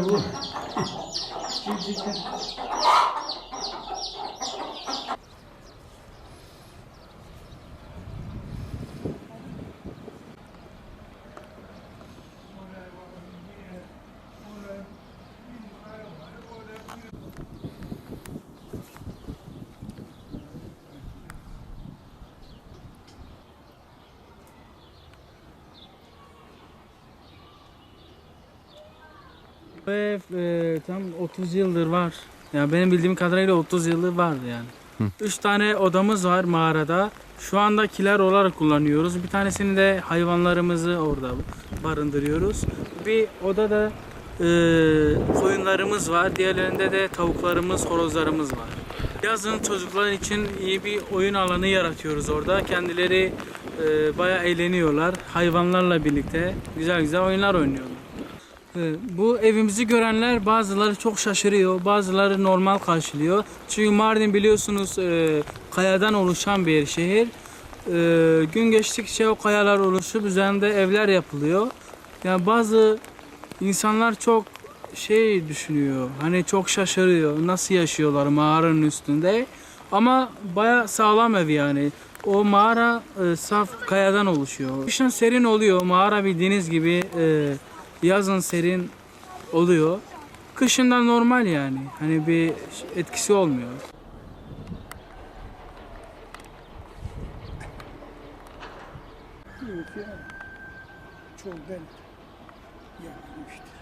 Bu. Bu ev e, tam 30 yıldır var. Yani benim bildiğim kadarıyla 30 yıldır var yani. Üç tane odamız var mağarada. Şu anda kiler olarak kullanıyoruz. Bir tanesini de hayvanlarımızı orada barındırıyoruz. Bir odada e, koyunlarımız var. Diğerlerinde de tavuklarımız, horozlarımız var. Yazın çocuklar için iyi bir oyun alanı yaratıyoruz orada. Kendileri e, bayağı eğleniyorlar. Hayvanlarla birlikte güzel güzel oyunlar oynuyorlar. Ee, Bu evimizi görenler bazıları çok şaşırıyor, bazıları normal karşılıyor. Çünkü Mardin biliyorsunuz e, kayadan oluşan bir şehir. E, Gün geçtikçe o kayalar oluşup üzerinde evler yapılıyor. Yani bazı insanlar çok şey düşünüyor, hani çok şaşırıyor nasıl yaşıyorlar mağaranın üstünde. Ama baya sağlam ev yani. O mağara e, saf kayadan oluşuyor. Kışın serin oluyor. Mağara bildiğiniz gibi e, yazın serin oluyor. Kışında normal yani. Hani bir etkisi olmuyor. Çok ben işte.